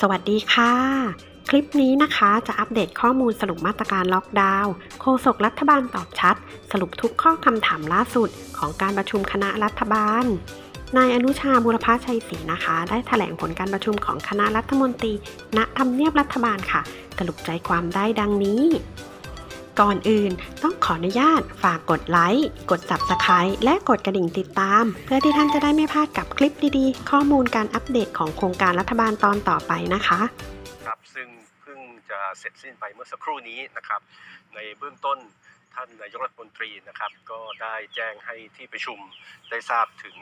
สวัสดีค่ะ คลิปนี้นะคะจะอัปเดตข้อมูลสรุปมาตรการล็อกดาวน์โฆษกรัฐบาลตอบชัด สรุปทุกข้อคำถามล่าสุดของการประชุมคณะรัฐบาลนายอนุชาบุรพชัยศรีนะคะ ได้แถลงผลการประชุมของคณะรัฐมนตรี ณทำเนียบรัฐบาลค่ะ สรุปใจความได้ดังนี้ ก่อนอื่นต้องขออนุญาตฝากกดไลค์ กด Subscribe และกดกระดิ่งติดตาม เพื่อที่ท่านจะได้ไม่พลาดกับคลิปดีๆ ข้อมูลการอัปเดตของโครงการรัฐบาลตอนต่อไปนะคะครับซึ่งเพิ่งจะเสร็จสิ้นไปเมื่อสักครู่นี้นะครับ ในเบื้องต้นท่านนายกรัฐมนตรีนะครับ ก็ได้แจ้งให้ที่ประชุมได้ทราบถึง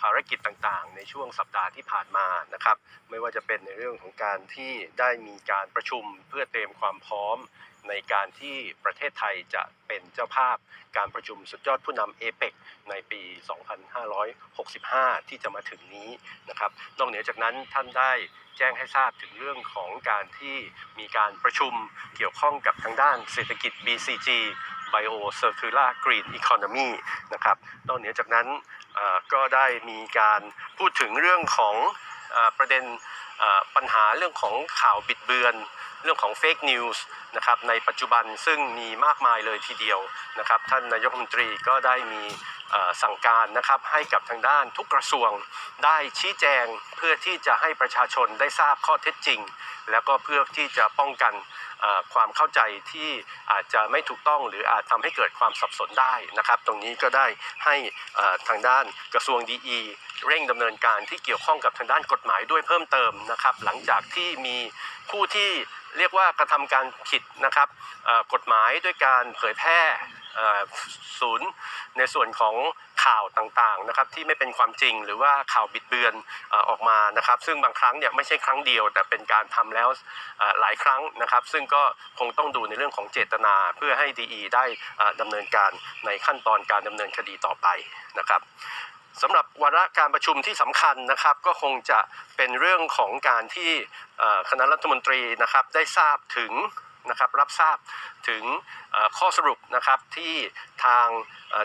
ภารกิจต่างๆ ในช่วงสัปดาห์ที่ผ่านมานะครับ ไม่ว่าจะเป็นในเรื่องของการที่ได้มีการประชุมเพื่อเตรียมความพร้อม ในการที่ประเทศไทยจะเป็นเจ้าภาพการประชุมสุดยอดผู้นำเอเปกในปี 2565 ที่จะมาถึงนี้นะครับ นอกเหนือจากนั้นท่านได้แจ้งให้ทราบถึงเรื่องของการที่มีการประชุมเกี่ยวข้องกับทางด้านเศรษฐกิจ BCG Bio Circular Green Economy นะครับ นอกเหนือจากนั้นก็ได้มีการพูดถึงเรื่องของอประเด็นปัญหาเรื่องของข่าวบิดเบือน เรื่องของเฟกนิวส์ นะครับในปัจจุบันซึ่งมีมากมายเลยทีเดียวนะครับท่านนายกรัฐมนตรีก็ได้มีสั่งการนะครับให้กับทางด้านทุกกระทรวงได้ชี้แจงเพื่อที่จะให้ประชาชนได้ทราบข้อเท็จจริง แล้วก็เพื่อที่จะป้องกันความเข้าใจที่อาจจะไม่ถูกต้องหรืออาจทำให้เกิดความสับสนได้นะครับ ตรงนี้ก็ได้ให้ทางด้านกระทรวงดีเร่งดำเนินการที่เกี่ยวข้องกับทางด้านกฎหมายด้วยเพิ่มเติมนะครับ หลังจากที่มีผู้ที่เรียกว่ากระทำการผิดนะครับกฎหมายด้วยการเผยแพร่ศูนย์ในส่วนของข่าวต่างๆนะครับที่ไม่เป็นความจริงหรือว่าข่าวบิดเบือนออกมานะครับ ซึ่งบางครั้งเนี่ยไม่ใช่ครั้งเดียว แต่เป็นการทำแล้วหลายครั้งนะครับ ซึ่งก็คงต้องดูในเรื่องของเจตนาเพื่อให้ดีได้เอ่อดำเนินการในขั้นตอนการดำเนินคดีต่อไปนะครับสำหรับวาระการประชุมที่สำคัญนะครับ ก็คงจะเป็นเรื่องของการที่คณะรัฐมนตรีนะครับได้ทราบถึง นะครับรับทราบถึงข้อสรุปนะครับที่ทาง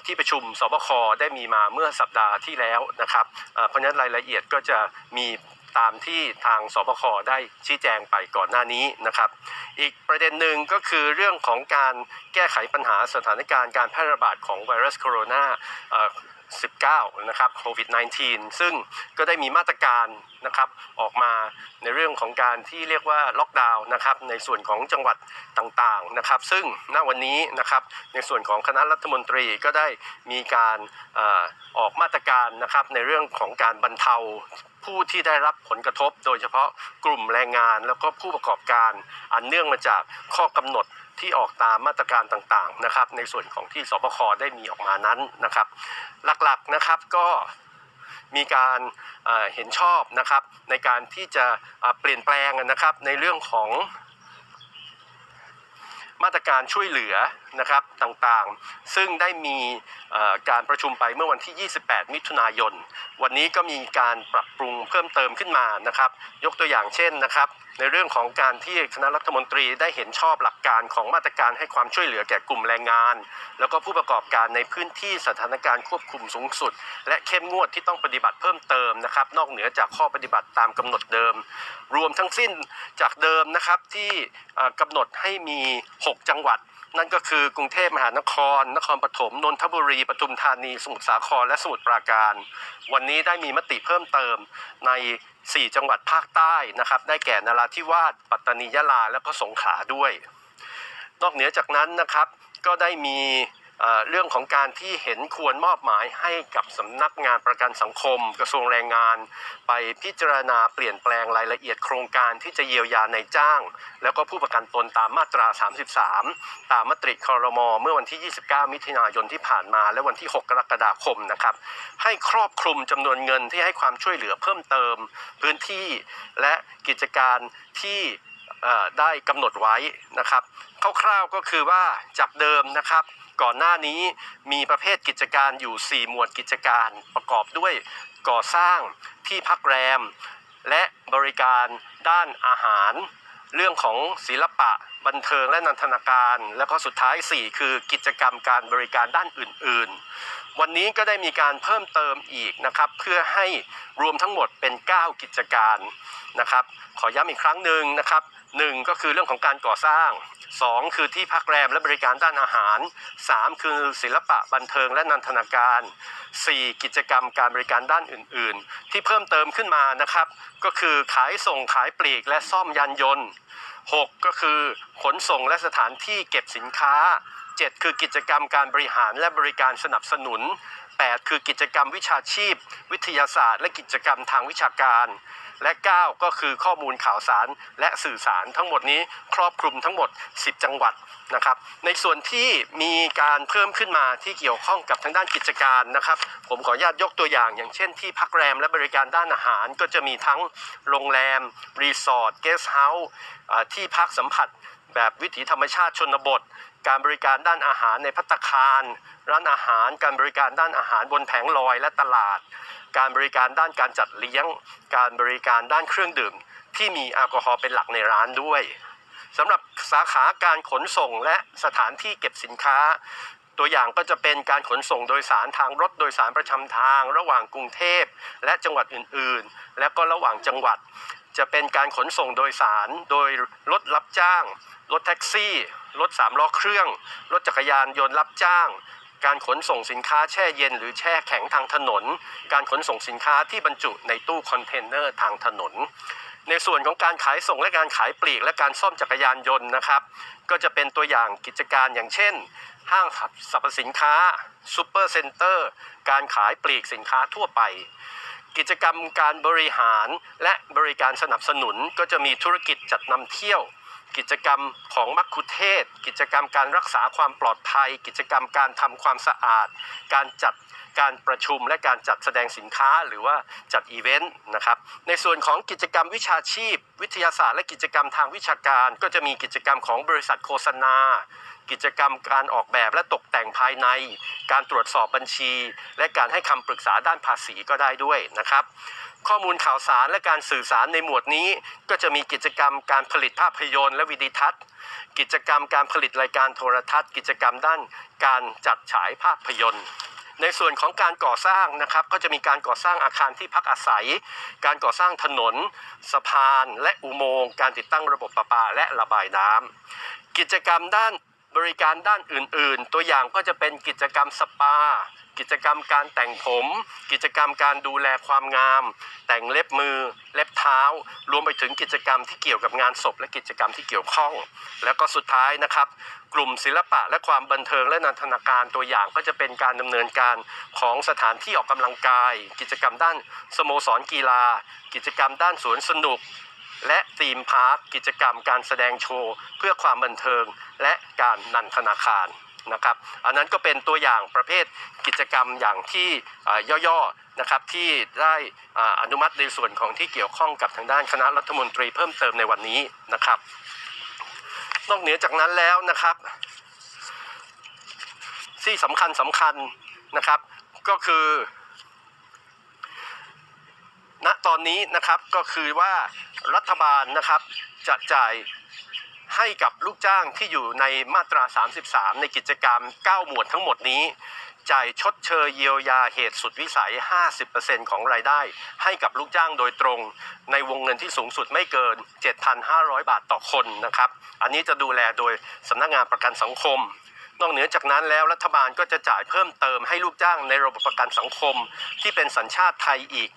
ที่ประชุมสบคได้มีมาเมื่อสัปดาห์ที่แล้วนะครับเอ่อเพราะฉะนั้นรายละเอียดก็จะมีตามที่ทางสบคได้ชี้แจงไปก่อนหน้านี้นะครับ อีกประเด็นหนึ่งก็คือเรื่องของการ แก้ไขปัญหาสถานการณ์การแพร่ระบาดของไวรัสโคโรนา19 นะครับโควิด -19 ซึ่งก็ได้มีมาตรการนะครับออกมาในเรื่องของการที่เรียกว่าล็อกดาวน์นะครับในส่วนของจังหวัดต่างๆนะครับ ซึ่งณวันนี้นะครับในส่วนของคณะรัฐมนตรีก็ได้มีการออออกมาตรการนะครับในเรื่องของการบรรเทาผู้ที่ได้รับผลกระทบ โดยเฉพาะกลุ่มแรงงานแล้วก็ผู้ประกอบการอันเนื่องมาจากข้อกำหนด ที่ออกตามมาตรการต่างๆนะครับในส่วนของที่สบคได้มีออกมานั้นนะครับหลักๆนะครับก็มีการเห็นชอบนะครับในการที่จะเปลี่ยนแปลงนะครับในเรื่องของมาตรการช่วยเหลือนะครับต่างๆ ซึ่งได้มีการประชุมไปเมื่อวันที่ 28 มิถุนายน วันนี้ก็มีการปรับปรุงเพิ่มเติมขึ้นมานะครับ ยกตัวอย่างเช่นนะครับ ในเรื่องของการที่คณะรัฐมนตรีได้เห็นชอบหลักการของมาตรการให้ความช่วยเหลือแก่กลุ่มแรงงาน แล้วก็ผู้ประกอบการในพื้นที่สถานการณ์ควบคุมสูงสุด และเข้มงวดที่ต้องปฏิบัติเพิ่มเติมนะครับ นอกเหนือจากข้อปฏิบัติตามกำหนดเดิม รวมทั้งสิ้นจากเดิมนะครับที่เอ่อกำหนดให้มี 6 จังหวัด นั่นก็คือกรุงเทพมหานคร นครปฐมนนทบุรีปทุมธานี สมุทรสาคร และสมุทรปราการ วันนี้ได้มีมติเพิ่มเติมใน 4 จังหวัดภาคใต้นะครับ ได้แก่นราธิวาสปัตตานียะลา และก็สงขลาด้วย นอกเหนือจากนั้นนะครับก็ได้มี เรื่องของการที่เห็นควรมอบหมายให้กับสำนักงานประกันสังคม กระทรวงแรงงาน ไปพิจารณาเปลี่ยนแปลงรายละเอียดโครงการที่จะเยียวยาในจ้าง แล้วก็ผู้ประกันตนตามมาตรา 33 ตามมติคอรมอเมื่อวันที่ 29 มิถุนายนที่ผ่านมา และวันที่ 6 กรกฎาคมนะครับให้ครอบคลุมจำนวนเงินที่ให้ความช่วยเหลือเพิ่มเติม พื้นที่และกิจการที่ได้กำหนดไว้นะครับคร่าวๆก็คือว่าจากเดิมนะครับ ก่อนหน้านี้มีประเภทกิจการอยู่ 4 หมวดกิจการประกอบด้วยก่อสร้างที่พักแรม และบริการด้านอาหาร เรื่องของศิลปะ บันเทิงและนันทนาการ แล้วก็สุดท้าย 4 คือกิจกรรมการบริการด้านอื่น ๆ วันนี้ก็ได้มีการเพิ่มเติมอีกนะครับเพื่อให้รวมทั้งหมดเป็น 9 กิจการนะครับ ขอย้ำอีกครั้งหนึ่งนะครับ หนึ่งก็คือเรื่องของการก่อสร้าง 2 คือที่พักแรมและบริการด้านอาหาร 3 คือศิลปะบันเทิงและนันทนาการ 4 กิจกรรมการบริการด้านอื่นๆ ที่เพิ่มเติมขึ้นมานะครับ ก็คือขายส่งขายปลีกและซ่อมยานยนต์ 6 ก็คือขนส่งและสถานที่เก็บสินค้า 7 คือกิจกรรมการบริหารและบริการสนับสนุน 8 คือกิจกรรมวิชาชีพ วิทยาศาสตร์ และกิจกรรมทางวิชาการ และ 9 ก็คือข้อมูลข่าวสารและสื่อสารทั้งหมดนี้ครอบคลุมทั้งหมด 10 จังหวัดนะครับ ในส่วนที่มีการเพิ่มขึ้นมาที่เกี่ยวข้องกับทางด้านกิจการนะครับ ผมขออนุญาตยกตัวอย่าง อย่างเช่นที่พักแรมและบริการด้านอาหาร ก็จะมีทั้งโรงแรม รีสอร์ทเกสต์เฮาส์ที่พักสัมผัสแบบวิถีธรรมชาติชนบท การบริการด้านอาหารในพัตคาร ร้านอาหาร การบริการด้านอาหารบนแผงลอยและตลาด การบริการด้านการจัดเลี้ยง การบริการด้านเครื่องดื่ม ที่มีแอลกอฮอล์เป็นหลักในร้านด้วยสำหรับสาขาการขนส่งและสถานที่เก็บสินค้า ตัวอย่างก็จะเป็นการขนส่งโดยสารทางรถโดยสารประจำทาง ระหว่างกรุงเทพ และจังหวัดอื่นๆ และก็ระหว่างจังหวัด จะเป็นการขนส่งโดยสาร โดยรถรับจ้าง รถแท็กซี่ รถสามล้อเครื่อง รถจักรยานยนต์รับจ้าง การขนส่งสินค้าแช่เย็นหรือแช่แข็งทางถนน การขนส่งสินค้าที่บรรจุในตู้คอนเทนเนอร์ทางถนน ในส่วนของการขายส่งและการขายปลีกและการซ่อมจักรยานยนต์นะครับ ก็จะเป็นตัวอย่างกิจการอย่างเช่น ห้างสรรพสินค้าซูเปอร์เซ็นเตอร์ การขายปลีกสินค้าทั่วไป กิจกรรมการบริหารและบริการสนับสนุนก็จะมีธุรกิจจัดนำเที่ยว กิจกรรมของมัคคุเทศก์กิจกรรมการรักษาความปลอดภัย กิจกรรมการทำความสะอาด การจัดการประชุมและการจัดแสดงสินค้าหรือว่าจัดอีเวนต์นะครับในส่วนของกิจกรรมวิชาชีพ วิทยาศาสตร์และกิจกรรมทางวิชาการ ก็จะมีกิจกรรมของบริษัทโฆษณา กิจกรรมการออกแบบและตกแต่งภายใน การตรวจสอบบัญชี และการให้คำปรึกษาด้านภาษีก็ได้ด้วยนะครับ ข้อมูลข่าวสารและการสื่อสารในหมวดนี้ ก็จะมีกิจกรรมการผลิตภาพยนตร์และวิดีทัศน์ กิจกรรมการผลิตรายการโทรทัศน์ กิจกรรมด้านการจัดฉายภาพยนตร์ในส่วนของการก่อสร้างนะครับก็จะมีการก่อสร้างอาคารที่พักอาศัย การก่อสร้างถนน สะพาน และอุโมงค์การติดตั้งระบบประปาและระบายน้ำกิจกรรมด้าน บริการด้านอื่น ๆ ตัวอย่างก็จะเป็นกิจกรรมสปา กิจกรรมการแต่งผม กิจกรรมการดูแลความงาม แต่งเล็บมือ เล็บเท้า รวมไปถึงกิจกรรมที่เกี่ยวกับงานศพ และกิจกรรมที่เกี่ยวข้อง แล้วก็สุดท้ายนะครับ กลุ่มศิลปะและความบันเทิงและนันทนาการตัวอย่างก็จะเป็นการดำเนินการของสถานที่ออกกำลังกาย กิจกรรมด้านสโมสรกีฬา กิจกรรมด้านสวนสนุก และธีมพาร์คกิจกรรมการแสดงโชว์ เพื่อความบันเทิงและการนันทนาคารนะครับอันนั้นก็เป็นตัวอย่างประเภทกิจกรรมอย่างที่ย่อๆนะครับที่ได้อ่าอนุมัติในส่วนของที่เกี่ยวข้องกับทางด้านคณะรัฐมนตรีเพิ่มเติมในวันนี้นะครับ นอกเหนือจากนั้นแล้วนะครับ ที่สำคัญสำคัญนะครับก็คือ ณตอนนี้นะครับก็คือว่ารัฐบาลนะครับจะจ่ายให้กับลูกจ้างที่อยู่ในมาตรา 33 ในกิจกรรม 9 หมวดทั้งหมดนี้ จ่ายชดเชยเยียวยาเหตุสุดวิสัย 50%ของรายได้ ให้กับลูกจ้างโดยตรง ในวงเงินที่สูงสุดไม่เกิน 7,500 บาทต่อคนนะครับ อันนี้จะดูแลโดยสำนักงานประกันสังคม นอกเหนือจากนั้นแล้วรัฐบาลก็จะจ่ายเพิ่มเติมให้ลูกจ้างในระบบประกันสังคม ที่เป็นสัญชาติไทยอีก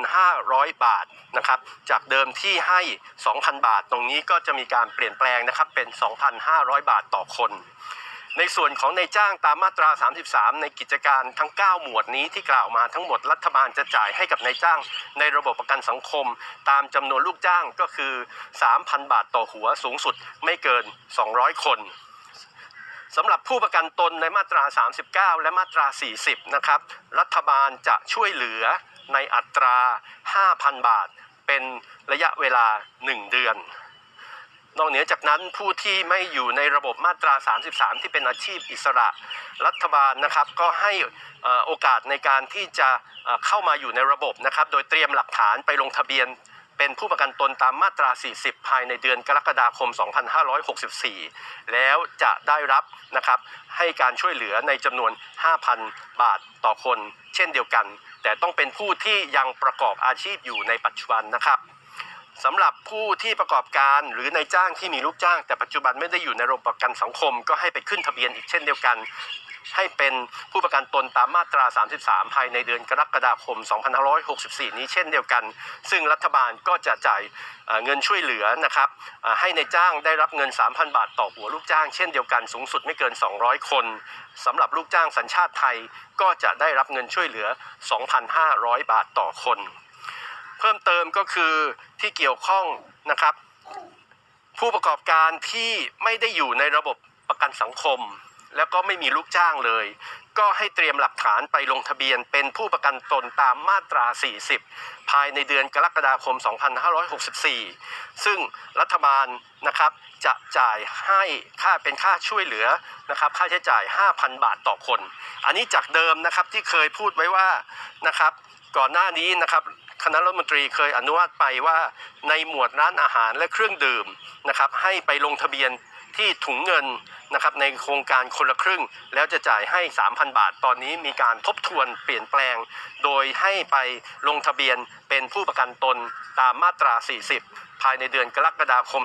2,500 บาทนะครับ จากเดิมที่ให้ 2,000 บาท ตรงนี้ก็จะมีการเปลี่ยนแปลงนะครับเป็น 2,500 บาทต่อคนในส่วนของในจ้างตามมาตรา 33 ในกิจการทั้ง 9 หมวดนี้ที่กล่าวมาทั้งหมดรัฐบาลจะจ่ายให้กับนายจ้างในระบบประกันสังคม ตามจำนวนลูกจ้างก็คือ 3,000 บาทต่อหัวสูงสุดไม่เกิน 200 คน สำหรับผู้ประกันตนในมาตรา 39 และมาตรา 40 นะครับ รัฐบาลจะช่วยเหลือในอัตรา 5,000 บาท เป็นระยะเวลา 1 เดือน นอกเหนือจากนั้นผู้ที่ไม่อยู่ในระบบมาตรา 33 ที่เป็นอาชีพอิสระ รัฐบาลนะครับก็ให้โอกาสในการที่จะเข้ามาอยู่ในระบบนะครับ โดยเตรียมหลักฐานไปลงทะเบียน เป็นผู้ประกันตนตามมาตรา 40 ภายในเดือนกรกฎาคม 2564 แล้วจะได้รับนะครับให้การช่วยเหลือในจำนวน 5,000 บาทต่อคน เช่นเดียวกัน แต่ต้องเป็นผู้ที่ยังประกอบอาชีพอยู่ในปัจจุบันนะครับสำหรับผู้ที่ประกอบการหรือนายจ้างที่มีลูกจ้าง แต่ปัจจุบันไม่ได้อยู่ในระบบประกันสังคม ก็ให้ไปขึ้นทะเบียนอีกเช่นเดียวกัน ให้เป็นผู้ประกันตนตามมาตรา 33 ภายในเดือนกรกฎาคม 2564 นี้เช่นเดียวกัน ซึ่งรัฐบาลก็จะจ่ายเงินช่วยเหลือนะครับให้ในจ้างได้รับเงิน 3,000 บาทต่อหัวลูกจ้างเช่นเดียวกันสูงสุดไม่เกิน 200 คนสำหรับลูกจ้างสัญชาติไทยก็จะได้รับเงินช่วยเหลือ 2,500 บาทต่อคน เพิ่มเติมก็คือที่เกี่ยวข้องนะครับ ผู้ประกอบการที่ไม่ได้อยู่ในระบบประกันสังคม แล้วก็ไม่มีลูกจ้างเลย ก็ให้เตรียมหลักฐานไปลงทะเบียนเป็นผู้ประกันตนตามมาตรา 40 ภายในเดือนกรกฎาคม 2564 ซึ่งรัฐบาลนะครับจะจ่ายให้ค่าเป็นค่าช่วยเหลือนะครับค่าใช้จ่าย 5,000 บาทต่อคน อันนี้จากเดิมนะครับที่เคยพูดไว้ว่านะครับก่อนหน้านี้นะครับคณะรัฐมนตรีเคยอนุมัติไปว่าในหมวดร้านอาหารและเครื่องดื่มนะครับให้ไปลงทะเบียน ที่ถุงเงินนะครับในโครงการคนละครึ่ง แล้วจะจ่ายให้ 3,000 บาท ตอนนี้มีการทบทวนเปลี่ยนแปลง โดยให้ไปลงทะเบียนเป็นผู้ประกันตนตามมาตรา 40 ภายในเดือนกรกฎาคม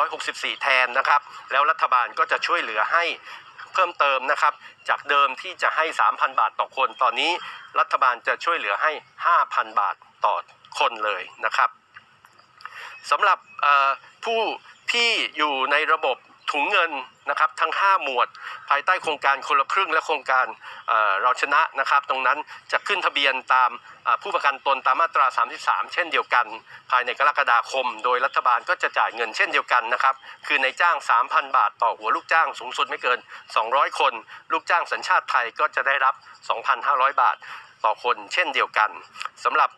2564 แทนนะครับ แล้วรัฐบาลก็จะช่วยเหลือให้เพิ่มเติมนะครับ จากเดิมที่จะให้ 3,000 บาทต่อคน ตอนนี้รัฐบาลจะช่วยเหลือให้ 5,000 บาทต่อคนเลยนะครับสำหรับผู้ที่อยู่ในระบบ ถุงเงินนะครับทั้ง 5 หมวด ภายใต้โครงการคนละครึ่งและโครงการเเราชนะนะครับ ตรงนั้นจะขึ้นทะเบียนตามผู้ประกันตนตามมาตรา 33 เช่นเดียวกัน ภายในกรกฎาคม โดยรัฐบาลก็จะจ่ายเงินเช่นเดียวกันนะครับ คือในจ้าง 3,000 บาทต่อหัวลูกจ้างสูงสุดไม่เกิน 200 คน ลูกจ้างสัญชาติไทยก็จะได้รับ 2,500 บาทต่อคนเช่นเดียวกันสำหรับ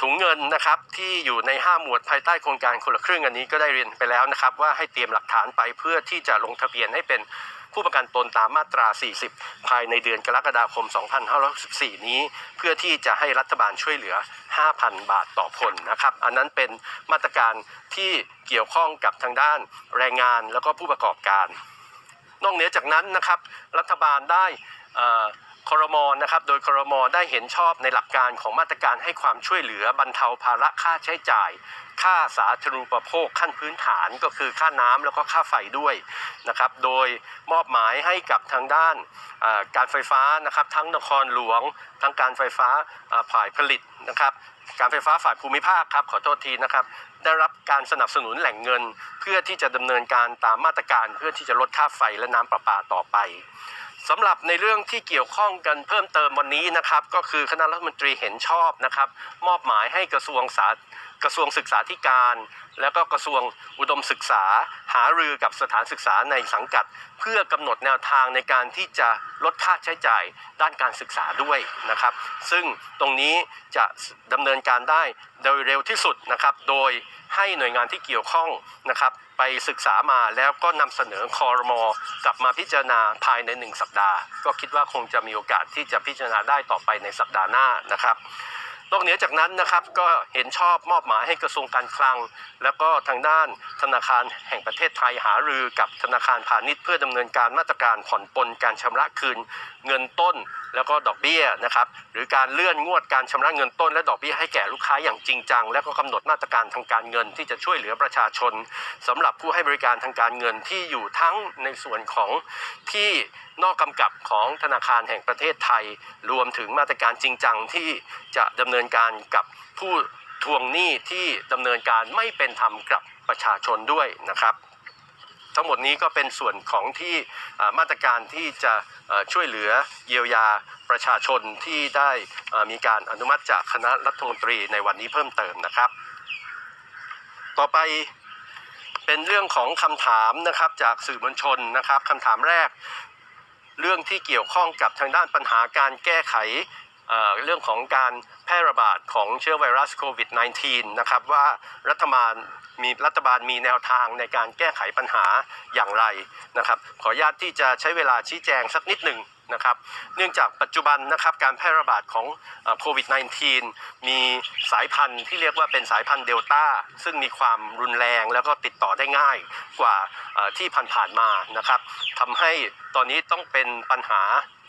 ถุงเงินนะครับที่อยู่ใน 5 หมวดภายใต้โครงการคนละครึ่งอันนี้ก็ได้เรียนไปแล้วนะครับ ว่าให้เตรียมหลักฐานไปเพื่อที่จะลงทะเบียนให้เป็นผู้ประกันตนตามมาตรา 40 ภายในเดือนกรกฎาคม 2564 นี้ เพื่อที่จะให้รัฐบาลช่วยเหลือ 5,000 บาทต่อคนนะครับ อันนั้นเป็นมาตรการที่เกี่ยวข้องกับทางด้านแรงงานแล้วก็ผู้ประกอบการ นอกเหนือจากนั้นนะครับ รัฐบาลได้อ่อ ครมนะครับ โดยครมได้เห็นชอบในหลักการของมาตรการให้ความช่วยเหลือบรรเทาภาระค่าใช้จ่าย ค่าสาธารณูปโภคขั้นพื้นฐานก็คือค่าน้ำแล้วก็ค่าไฟด้วยนะครับ โดยมอบหมายให้กับทางด้านการไฟฟ้านะครับ ทั้งนครหลวง ทั้งการไฟฟ้าฝ่ายผลิตนะครับ การไฟฟ้าฝ่ายภูมิภาคครับขอโทษทีนะครับ ได้รับการสนับสนุนแหล่งเงิน เพื่อที่จะดำเนินการตามมาตรการเพื่อที่จะลดค่าไฟและน้ำประปาต่อไป สำหรับในเรื่องที่เกี่ยวข้องกันเพิ่มเติมวันนี้นะครับ ก็คือคณะรัฐมนตรีเห็นชอบนะครับ มอบหมายให้กระทรวงสาธาร กระทรวงศึกษาธิการ แล้วก็กระทรวงอุดมศึกษา หารือกับสถานศึกษาในสังกัด เพื่อกำหนดแนวทางในการที่จะลดค่าใช้จ่ายด้านการศึกษาด้วยนะครับ ซึ่งตรงนี้จะดำเนินการได้โดยเร็วที่สุดนะครับ โดยให้หน่วยงานที่เกี่ยวข้องนะครับ ไปศึกษามาแล้วก็นำเสนอคอรมอกลับมาพิจารณาภายในหนึ่งสัปดาห์ ก็คิดว่าคงจะมีโอกาสที่จะพิจารณาได้ต่อไปในสัปดาห์หน้านะครับ นอกเหนือจากนั้นนะครับก็เห็นชอบมอบหมายให้กระทรวงการคลัง แล้วก็ทางด้านธนาคารแห่งประเทศไทยหารือกับธนาคารพาณิชย์เพื่อดำเนินการมาตรการผ่อนปลนการชำระคืน เงินต้นแล้วก็ดอกเบี้ยนะครับหรือการเลื่อนงวดการชำระเงินต้นและดอกเบี้ยให้แก่ลูกค้าอย่างจริงจัง และก็กำหนดมาตรการทางการเงินที่จะช่วยเหลือประชาชนสำหรับผู้ให้บริการทางการเงินที่อยู่ทั้งในส่วนของที่นอกกำกับของธนาคารแห่งประเทศไทย รวมถึงมาตรการจริงจังที่จะดำเนินการกับผู้ทวงหนี้ที่ดำเนินการไม่เป็นธรรมกับประชาชนด้วยนะครับ ทั้งหมดนี้ก็เป็นส่วนของที่มาตรการที่จะช่วยเหลือเยียวยาประชาชนที่ได้มีการอนุมัติจากคณะรัฐมนตรีในวันนี้เพิ่มเติมนะครับ ต่อไปเป็นเรื่องของคำถามนะครับจากสื่อมวลชนนะครับคำถามแรก เรื่องที่เกี่ยวข้องกับทางด้านปัญหาการแก้ไข เรื่องของการแพร่ระบาดของเชื้อไวรัสโควิด -19 นะครับว่ารัฐบาลมีรัฐบาลมีแนวทางในการแก้ไขปัญหาอย่างไรนะครับขออนุญาตที่จะใช้เวลาชี้แจงสักนิดหนึ่งนะครับเนื่องจากปัจจุบันนะครับการแพร่ระบาดของโควิด -19 มีสายพันธุ์ที่เรียกว่าเป็นสายพันธุ์เดลต้าซึ่งมีความรุนแรงแล้วก็ติดต่อได้ง่ายกว่าที่ผ่านๆมานะครับทำให้ตอนนี้ต้องเป็นปัญหา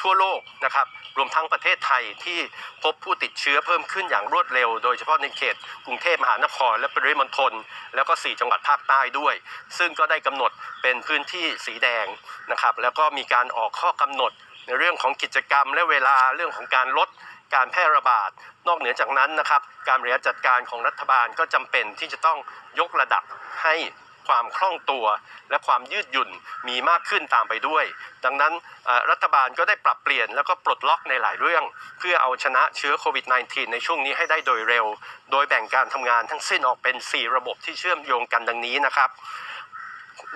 ทั่วโลกนะครับรวมทั้งประเทศไทยที่พบผู้ติดเชื้อเพิ่มขึ้นอย่างรวดเร็ว โดยเฉพาะในเขตกรุงเทพมหานคร และปริมณฑลแล้วก็ 4 จังหวัดภาคใต้ด้วย ซึ่งก็ได้กำหนดเป็นพื้นที่สีแดงนะครับแล้วก็มีการออกข้อกำหนดในเรื่องของกิจกรรมและเวลาเรื่องของการลดการแพร่ระบาด นอกเหนือจากนั้นนะครับ การบริหารจัดการของรัฐบาลก็จำเป็นที่จะต้องยกระดับให้ ความคล่องตัว และความยืดหยุ่นมีมากขึ้นตามไปด้วย ดังนั้นรัฐบาลก็ได้ปรับเปลี่ยนแล้วก็ปลดล็อกในหลายเรื่อง เพื่อเอาชนะเชื้อโควิด -19 ในช่วงนี้ให้ได้โดยเร็ว โดยแบ่งการทำงานทั้งสิ้นออกเป็น 4 ระบบที่เชื่อมโยงกันดังนี้นะครับ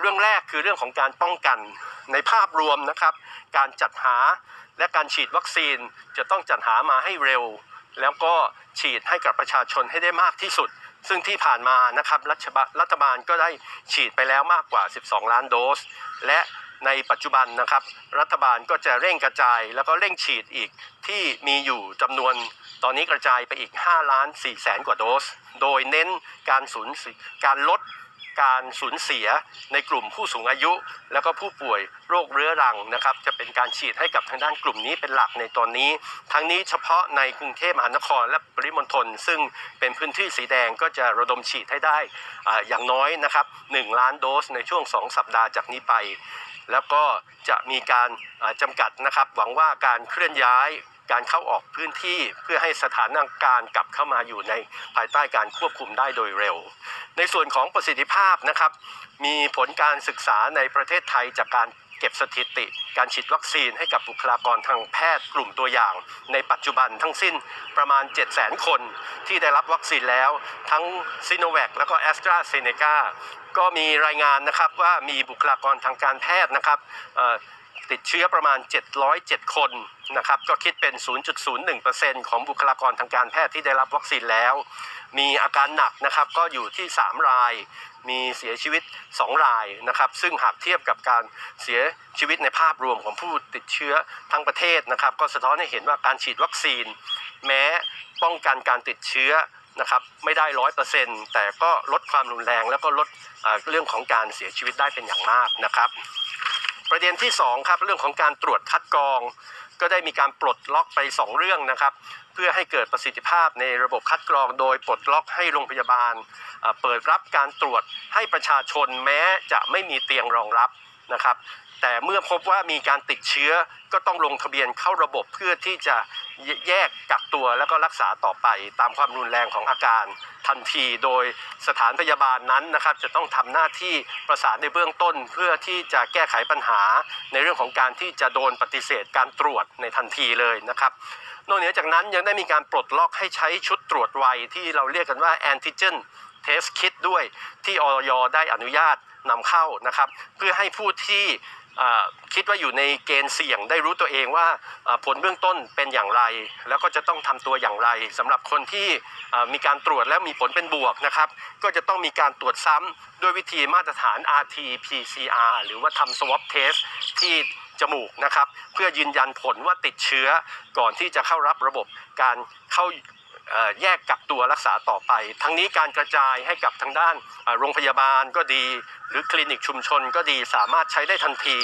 เรื่องแรกคือเรื่องของการป้องกันในภาพรวมนะครับ การจัดหาและการฉีดวัคซีนจะต้องจัดหามาให้เร็ว แล้วก็ฉีดให้กับประชาชนให้ได้มากที่สุด ซึ่งที่ผ่านมานะครับรัฐบาลรัฐบาลก็ได้ฉีดไปแล้วมากกว่า 12 ล้านโดส และในปัจจุบันนะครับ รัฐบาลก็จะเร่งกระจาย แล้วก็เร่งฉีดอีกที่มีอยู่จำนวนตอนนี้กระจายไปอีก5ล้าน4แสนกว่าโดส โดยเน้นการสูญการลด การสูญเสียในกลุ่มผู้สูงอายุ แล้วก็ผู้ป่วยโรคเรื้อรังนะครับจะเป็นการฉีดให้กับทางด้านกลุ่มนี้เป็นหลักในตอนนี้ ทั้งนี้เฉพาะในกรุงเทพมหานครและปริมณฑลซึ่งเป็นพื้นที่สีแดงก็จะระดมฉีดให้ได้ออย่างน้อยนะครับ1ล้านโดสในช่วง 2 สัปดาห์จากนี้ไป แล้วก็จะมีการอ่าจำกัดนะครับหวังว่าการเคลื่อนย้าย การเข้าออกพื้นที่เพื่อให้สถานการณ์กลับเข้ามาอยู่ในภายใต้การควบคุมได้โดยเร็ว ในส่วนของประสิทธิภาพนะครับ มีผลการศึกษาในประเทศไทยจากการเก็บสถิติ การฉีดวัคซีนให้กับบุคลากรทางแพทย์กลุ่มตัวอย่าง ในปัจจุบันทั้งสิ้นประมาณ 7 0 0 0 0 0 คนที่ได้รับวัคซีนแล้ว ทั้งซีโนแวคแล้วก็แอสตราเซเนกาก็มีรายงานนะครับว่ามีบุคลากรทางการแพทย์นะครับ ติดเชื้อประมาณ 707 คนนะครับ ก็คิดเป็น 0.01%ของบุคลากรทางการแพทย์ที่ได้รับวัคซีนแล้ว มีอาการหนักนะครับก็อยู่ที่ 3 ราย มีเสียชีวิต 2 รายนะครับ ซึ่งหากเทียบกับการเสียชีวิตในภาพรวมของผู้ติดเชื้อทั้งประเทศนะครับ ก็สะท้อนให้เห็นว่าการฉีดวัคซีน แม้ป้องกันการติดเชื้อนะครับไม่ได้ร้อยเปอร์เซ็นต์แต่ก็ลดความรุนแรงแล้วก็ลดเอ่อเรื่องของการเสียชีวิตได้เป็นอย่างมากนะครับ ประเด็นที่2ครับเรื่องของการตรวจคัดกรอง ก็ได้มีการปลดล็อกไป 2 เรื่องนะครับ เพื่อให้เกิดประสิทธิภาพในระบบคัดกรอง โดยปลดล็อกให้โรงพยาบาลเอ่อเปิดรับการตรวจให้ประชาชนแม้จะไม่มีเตียงรองรับนะครับ แต่เมื่อพบว่ามีการติดเชื้อก็ต้องลงทะเบียนเข้าระบบเพื่อที่จะแยกกักตัวแล้วก็รักษาต่อไป ตามความรุนแรงของอาการทันทีโดยสถานพยาบาลนั้นนะครับจะต้องทำหน้าที่ประสานในเบื้องต้น เพื่อที่จะแก้ไขปัญหา ในเรื่องของการที่จะโดนปฏิเสธการตรวจในทันทีเลยนะครับนอกเหนือจากนั้นยังได้มีการปลดล็อกให้ใช้ชุดตรวจไวที่เราเรียกกันว่า antigen test kit ด้วยที่ออยได้อนุญาตนำเข้านะครับ เพื่อให้ผู้ที่ คิดว่าอยู่ในเกณฑ์เสี่ยงได้รู้ตัวเองว่าผลเบื้องต้นเป็นอย่างไร แล้วก็จะต้องทำตัวอย่างไรสำหรับคนที่มีการตรวจแล้วมีผลเป็นบวกนะครับ ก็จะต้องมีการตรวจซ้ำด้วยวิธีมาตรฐาน RT-PCR หรือว่าทำ swab test ที่จมูกนะครับ เพื่อยืนยันผลว่าติดเชื้อก่อนที่จะเข้ารับระบบการเข้า แยกกักตัวรักษาต่อไป ทั้งนี้การกระจายให้กับทางด้านโรงพยาบาลก็ดี หรือคลินิกชุมชนก็ดีสามารถใช้ได้ทันที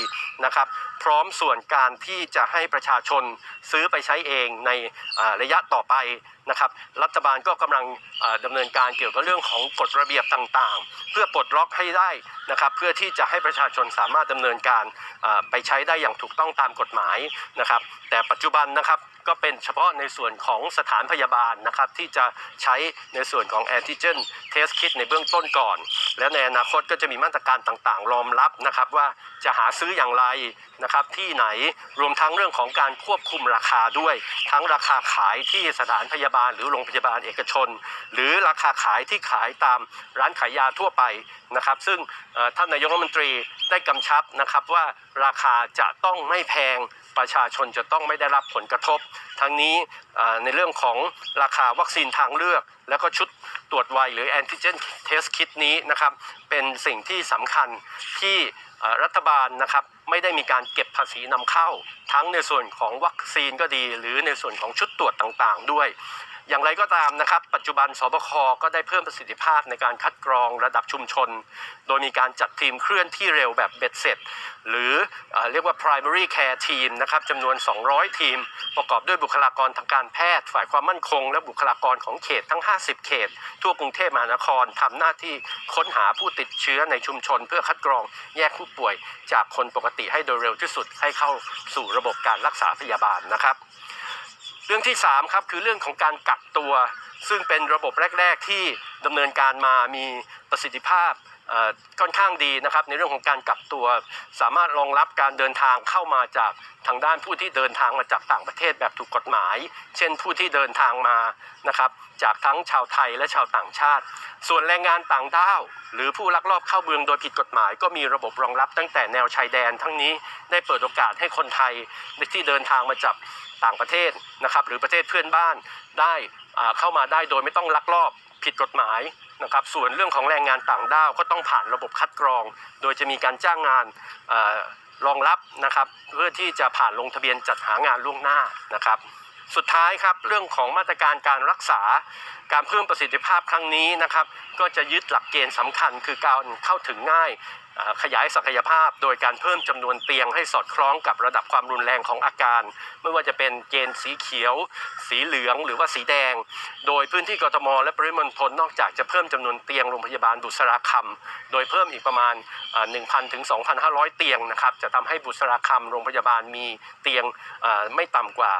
นะครับ พร้อมส่วนการที่จะให้ประชาชนซื้อไปใช้เองในระยะต่อไปนะครับ รัฐบาลก็กำลังเอ่อดำเนินการเกี่ยวกับเรื่องของกฎระเบียบต่างๆ เพื่อปลดล็อกให้ได้นะครับเพื่อที่จะให้ประชาชนสามารถดำเนินการไปใช้ได้อย่างถูกต้องตามกฎหมายนะครับ แต่ปัจจุบันนะครับ ก็เป็นเฉพาะในส่วนของสถานพยาบาลนะครับที่จะใช้ในส่วนของ antigen test kit ในเบื้องต้นก่อน แล้วในอนาคตก็จะมีมาตรการต่างๆ รองรับนะครับว่าจะหาซื้ออย่างไรนะครับที่ไหนรวมทั้งเรื่องของการควบคุมราคาด้วย ทั้งราคาขายที่สถานพยาบาล หรือโรงพยาบาลเอกชน หรือราคาขายที่ขายตามร้านขายยาทั่วไปนะครับ ซึ่งท่านนายกรัฐมนตรีได้กำชับนะครับว่าราคาจะต้องไม่แพง ประชาชนจะต้องไม่ได้รับผลกระทบ ทั้งนี้ในเรื่องของราคาวัคซีนทางเลือก แล้วก็ชุดตรวจไวหรือแอนติเจนเทสคิดนี้นะครับเป็นสิ่งที่สำคัญที่รัฐบาลนะครับไม่ได้มีการเก็บภาษีนำเข้า ทั้งในส่วนของวัคซีนก็ดี หรือในส่วนของชุดตรวจต่างๆ ด้วย อย่างไรก็ตามนะครับ ปัจจุบันสบคก็ได้เพิ่มประสิทธิภาพในการคัดกรองระดับชุมชน โดยมีการจัดทีมเคลื่อนที่เร็วแบบเบ็ดเสร็จ หรือเอ่อเรียกว่า primary care team นะครับจำนวน 200 ทีม ประกอบด้วยบุคลากรทางการแพทย์ ฝ่ายความมั่นคง และบุคลากรของเขตทั้ง 50 เขต ทั่วกรุงเทพมหานครทำหน้าที่ค้นหาผู้ติดเชื้อในชุมชน เพื่อคัดกรองแยกผู้ป่วย จากคนปกติให้โดยเร็วที่สุดให้เข้าสู่ระบบการรักษาพยาบาลนะครับ รื่องที่3ครับคือเรื่องของการกักตัว ซึ่งเป็นระบบแรก ๆ ที่ดำเนินการมามีประสิทธิภาพค่อนข้างดีนะครับในเรื่องของการกักตัว สามารถรองรับการเดินทางเข้ามาจากทางด้านผู้ที่เดินทางมาจากต่างประเทศแบบถูกกฎหมาย เช่นผู้ที่เดินทางมานะครับจากทั้งชาวไทยและชาวต่างชาติ ส่วนแรงงานต่างด้าว หรือผู้ลักลอบเข้าเมืองโดยผิดกฎหมาย ก็มีระบบรองรับตั้งแต่แนวชายแดน ทั้งนี้ได้เปิดโอกาสให้คนไทยที่เดินทางมาจาก ต่างประเทศนะครับหรือประเทศเพื่อนบ้านได้อ่าเข้ามาได้โดยไม่ต้องลักลอบผิดกฎหมายนะครับส่วนเรื่องของแรงงานต่างด้าวก็ต้องผ่านระบบคัดกรอง โดยจะมีการจ้างงานอารองรับนะครับเพื่อที่จะผ่านลงทะเบียนจัดหางานล่วงหน้านะครับ สุดท้ายครับเรื่องของมาตรการการรักษา การเพิ่มประสิทธิภาพครั้งนี้นะครับ ก็จะยึดหลักเกณฑ์สำคัญคือการเข้าถึงง่ายขยายศักยภาพโดยการเพิ่มจำนวนเตียงให้สอดคล้องกับระดับความรุนแรงของอาการ ไม่ว่าจะเป็นเกณฑ์สีเขียว สีเหลืองหรือว่าสีแดง โดยพื้นที่กทม และปริมณฑลนอกจากจะเพิ่มจำนวนเตียงโรงพยาบาลบุษราคำโดยเพิ่มอีกประมาณอ่า1,000ถึง2,500 เตียงนะครับจะทำให้บุษราคำโรงพยาบาลมีเตียงไม่ต่ำกว่า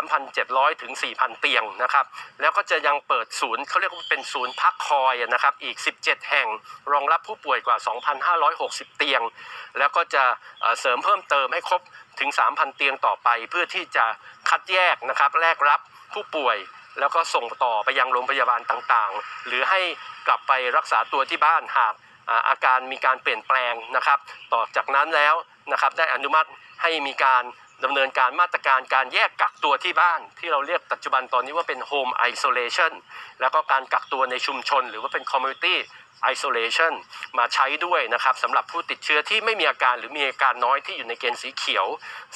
3,700ถึง4,000 เตียงนะครับแล้วก็จะยังเปิดศูนย์เขาเรียกว่าเป็นศูนย์พักคอยนะครับอีก 17 แห่งรองรับผู้ป่วยกว่า560 เตียง แล้วก็จะเสริมเพิ่มเติมให้ครบถึง 3,000 เตียงต่อไป เพื่อที่จะคัดแยกนะครับแลกรับผู้ป่วยแล้วก็ส่งต่อไปยังโรงพยาบาลต่างๆ หรือให้กลับไปรักษาตัวที่บ้านหากอาการมีการเปลี่ยนแปลงนะครับต่อจากนั้นแล้วนะครับได้อนุมัติให้มีการดำเนินการมาตรการการแยกกักตัวที่บ้าน ที่เราเรียกปัจจุบันตอนนี้ว่าเป็น home isolation แล้วก็การกักตัวในชุมชน หรือว่าเป็น community isolation มาใช้ด้วยนะครับสำหรับผู้ติดเชื้อที่ไม่มีอาการหรือมีอาการน้อยที่อยู่ในเกณฑ์สีเขียว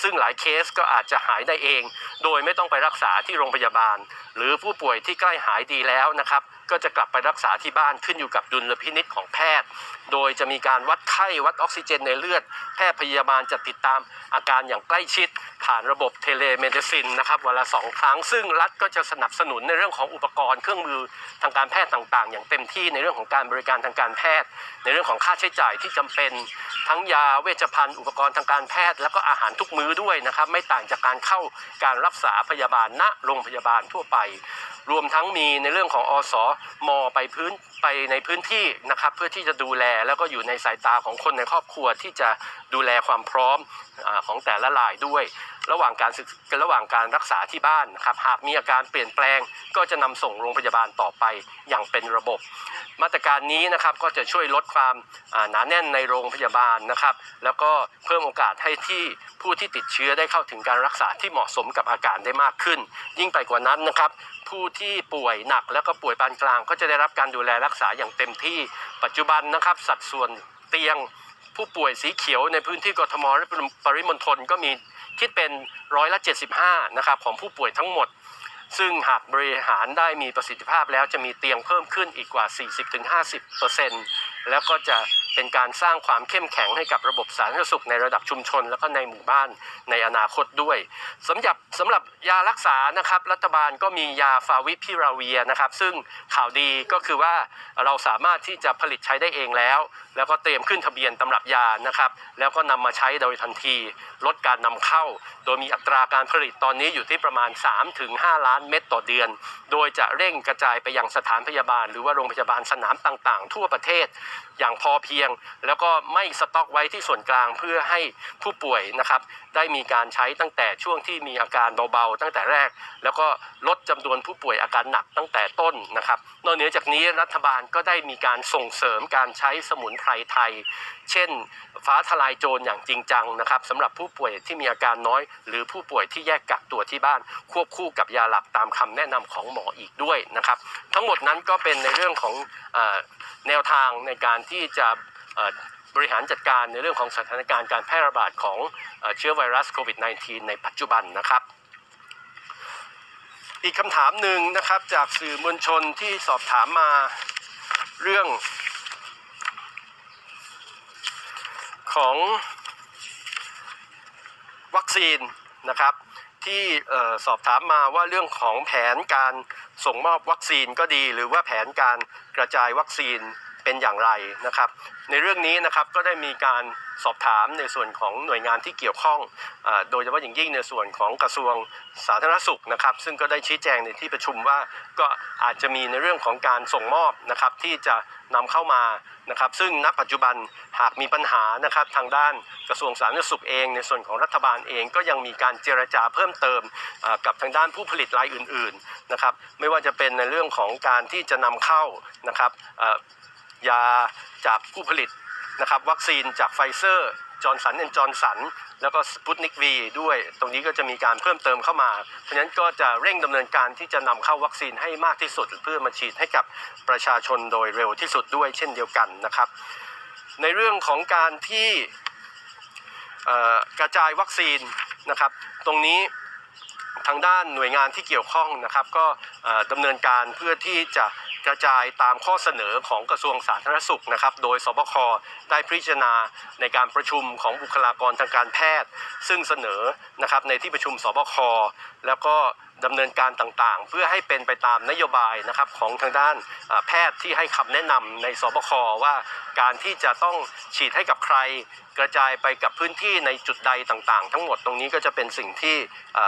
ซึ่งหลายเคสก็อาจจะหายได้เอง โดยไม่ต้องไปรักษาที่โรงพยาบาล หรือผู้ป่วยที่ใกล้หายดีแล้วนะครับก็จะกลับไปรักษาที่บ้านขึ้นอยู่กับดุลพินิษของแพทย์ โดยจะมีการวัดไข้วัดออกซิเจนในเลือด แพทย์พยาบาลจะติดตามอาการอย่างใกล้ชิด ผ่านระบบเทเลเมดิซินนะครับวันละสองครั้ง ซึ่งรัฐก็จะสนับสนุนในเรื่องของอุปกรณ์เครื่องมือทางการแพทย์ต่างๆ อย่างเต็มที่ในเรื่องของการบริการทางการแพทย์ ในเรื่องของค่าใช้จ่ายที่จำเป็น ทั้งยาเวชภัณฑ์อุปกรณ์ทางการแพทย์ แล้วก็อาหารทุกมื้อด้วยนะครับ ไม่ต่างจากการเข้าการรักษาพยาบาลณโรงพยาบาลทั่วไป รวมทั้งมีในเรื่องของอสมไปพื้น ไปในพื้นที่นะครับเพื่อที่จะดูแลแล้วก็อยู่ในสายตาของคนในครอบครัวที่จะดูแลความพร้อมอของแต่ละรายด้วย ระหว่างการศึกระหว่างการรักษาที่บ้านนะครับหากมีอาการเปลี่ยนแปลงก็จะนำส่งโรงพยาบาลต่อไปอย่างเป็นระบบ มาตรการนี้นะครับก็จะช่วยลดความหนาแน่นในโรงพยาบาลนะครับ แล้วก็เพิ่มโอกาสให้ที่ผู้ที่ติดเชื้อได้เข้าถึงการรักษาที่เหมาะสมกับอาการได้มากขึ้น ยิ่งไปกว่านั้นนะครับ ผู้ที่ป่วยหนักแล้วก็ป่วยปานกลางก็จะได้รับการดูแลรักกษาอย่างเต็มที่ปัจจุบันนะครับ สัดส่วนเตียงผู้ป่วยสีเขียวในพื้นที่กรทมและปริมณฑลก็มีคิดเป็นร้อยละ 75 นะครับของผู้ป่วยทั้งหมด ซึ่งหากบริหารได้มีประสิทธิภาพแล้วจะมีเตียงเพิ่มขึ้นอีกกว่า 40-50% แล้วก็จะเป็นการสร้างความเข้มแข็งให้กับระบบสาธารณสุขในระดับชุมชน แล้วก็ในหมู่บ้านในอนาคตด้วยสำหรับสำหรับยารักษานะครับ รัฐบาลก็มียาฟาวิพิราเวียนะครับ ซึ่งข่าวดีก็คือว่าเราสามารถที่จะผลิตใช้ได้เองแล้ว แล้วก็เตรียมขึ้นทะเบียนตำรับยานะครับ แล้วก็นำมาใช้โดยทันที ลดการนำเข้า โดยมีอัตราการผลิตตอนนี้อยู่ที่ประมาณ 3-5 ล้านเม็ดต่อเดือน โดยจะเร่งกระจายไปยังสถานพยาบาล หรือว่าโรงพยาบาลสนามต่าง ๆ ทั่วประเทศอย่างพอเพียง แล้วก็ไม่สต็อกไว้ที่ส่วนกลางเพื่อให้ผู้ป่วยนะครับ ได้มีการใช้ตั้งแต่ช่วงที่มีอาการเบาๆ ตั้งแต่แรก แล้วก็ลดจำนวนผู้ป่วยอาการหนักตั้งแต่ต้นนะครับ นอกเหนือจากนี้รัฐบาลก็ได้มีการส่งเสริมการใช้สมุนไพรไทย เช่น ฟ้าทลายโจรอย่างจริงจังนะครับสำหรับผู้ป่วยที่มีอาการน้อย หรือผู้ป่วยที่แยกกักตัวที่บ้าน ควบคู่กับยาหลับตามคำแนะนำของหมออีกด้วยนะครับ ทั้งหมดนั้นก็เป็นในเรื่องของอแนวทางในการที่จะ บริหารจัดการในเรื่องของสถานการณ์การแพร่ระบาดของเชื้อไวรัสโควิด -19 ในปัจจุบันนะครับอีกคำถามหนึ่งนะครับจากสื่อมวลชนที่สอบถามมาเรื่องของวัคซีนนะครับ ที่สอบถามมาว่าเรื่องของแผนการส่งมอบวัคซีนก็ดี หรือว่าแผนการกระจายวัคซีน เป็นอย่างไรนะครับ ในเรื่องนี้นะครับก็ได้มีการสอบถามในส่วนของหน่วยงานที่เกี่ยวข้องอโดยเฉพาะอย่างยิ่งในส่วนของกระทรวงสาธารณสุขนะครับ ซึ่งก็ได้ชี้แจงในที่ประชุมว่าก็อาจจะมีในเรื่องของการส่งมอบนะครับที่จะนำเข้ามานะครับ ซึ่งณปัจจุบันหากมีปัญหานะครับทางด้านกระทรวงสาธารณสุขเอง ในส่วนของรัฐบาลเองก็ยังมีการเจรจาเพิ่มเติมกับทางด้านผู้ผลิตรายอื่น ๆนะครับ ไม่ว่าจะเป็นในเรื่องของการที่จะนำเข้านะครับ ยาจากผู้ผลิตนะครับวัคซีนจากไฟเซอร์จอร์นสันแอนจอร์นสันแล้วก็สปุตนิกวีด้วย ตรงนี้ก็จะมีการเพิ่มเติมเข้ามา เพราะฉะนั้นก็จะเร่งดำเนินการที่จะนำเข้าวัคซีนให้มากที่สุด เพื่อมาฉีดให้กับประชาชนโดยเร็วที่สุดด้วยเช่นเดียวกันนะครับ ในเรื่องของการที่กระจายวัคซีนนะครับ ตรงนี้ทางด้านหน่วยงานที่เกี่ยวข้องนะครับ ก็เอ่อดำเนินการเพื่อที่จะ กระจายตามข้อเสนอของกระทรวงสาธารณสุขนะครับ โดยสบคได้พิจารณาในการประชุมของบุคลากรทางการแพทย์ ซึ่งเสนอนะครับในที่ประชุมสบคแล้วก็ ดำเนินการต่างๆ เพื่อให้เป็นไปตามนโยบายนะครับของทางด้านแพทย์ที่ให้คำแนะนำในสบคว่าการที่จะต้องฉีดให้กับใครกระจายไปกับพื้นที่ในจุดใดต่างๆ ทั้งหมดตรงนี้ก็จะเป็นสิ่งที่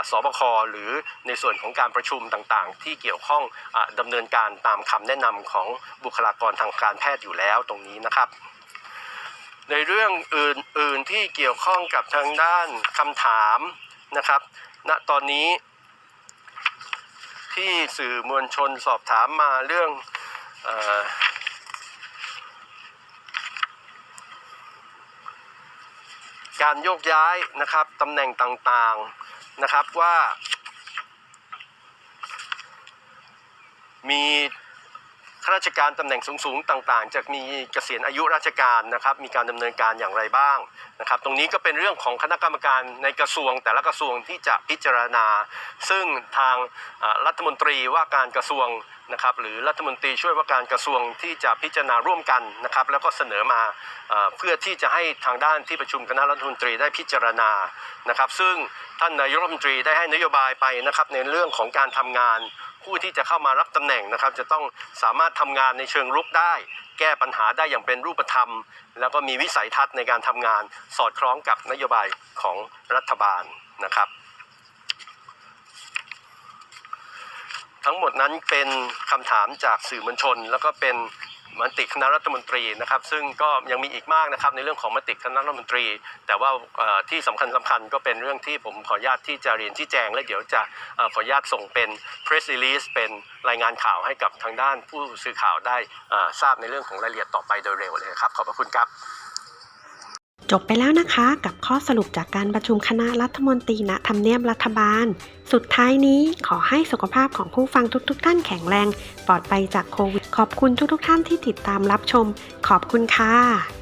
สบคหรือในส่วนของการประชุมต่างๆ ที่เกี่ยวข้องอาดำเนินการตามคำแนะนำของบุคลากรทางการแพทย์อยู่แล้วตรงนี้นะครับ ในเรื่องอื่นๆที่เกี่ยวข้องกับทางด้านคำถามนะครับณตอนนี้ ที่สื่อมวลชนสอบถามมาเรื่องอการโยกย้ายนะครับตำแหน่งต่างๆนะครับว่า มี ข้าราชการตำแหน่งสูงๆต่างๆ จะมีเกษียณอายุราชการนะครับมีการดำเนินการอย่างไรบ้างนะครับ ตรงนี้ก็เป็นเรื่องของคณะกรรมการในกระทรวง แต่ละกระทรวงที่จะพิจารณา ซึ่งทางรัฐมนตรีว่าการกระทรวงนะครับหรือรัฐมนตรีช่วยว่าการกระทรวงที่จะพิจารณาร่วมกันนะครับแล้วก็เสนอมาอ่าเพื่อที่จะให้ทางด้านที่ประชุมคณะรัฐมนตรีได้พิจารณานะครับ ซึ่งท่านนายกรัฐมนตรีได้ให้นโยบายไปนะครับในเรื่องของการทำงาน ผู้ที่จะเข้ามารับตำแหน่งนะครับ จะต้องสามารถทำงานในเชิงรุกได้ แก้ปัญหาได้อย่างเป็นรูปธรรม แล้วก็มีวิสัยทัศน์ในการทำงาน สอดคล้องกับนโยบายของรัฐบาลนะครับ ทั้งหมดนั้นเป็นคำถามจากสื่อมวลชน แล้วก็เป็น มติคณะรัฐมนตรีนะครับ ซึ่งก็ยังมีอีกมากนะครับในเรื่องของมติคณะรัฐมนตรี แต่ว่าที่สำคัญสำคัญก็เป็นเรื่องที่ผมขออนุญาตที่จะเรียนชี้แจงและเดี๋ยวจะขออนุญาตส่งเป็น press release เป็นรายงานข่าวให้กับทางด้านผู้สื่อข่าวได้ทราบในเรื่องของรายละเอียดต่อไปโดยเร็วเลยครับ ขอบพระคุณครับจบไปแล้วนะคะกับข้อสรุปจากการประชุมคณะรัฐมนตรีณทำเนียบรัฐบาล สุดท้ายนี้ขอให้สุขภาพของผู้ฟังทุกๆทท่านแข็งแรง ปลอดภัยจากโควิด ขอบคุณทุกๆทท่านที่ติดตามรับชม ขอบคุณค่ะ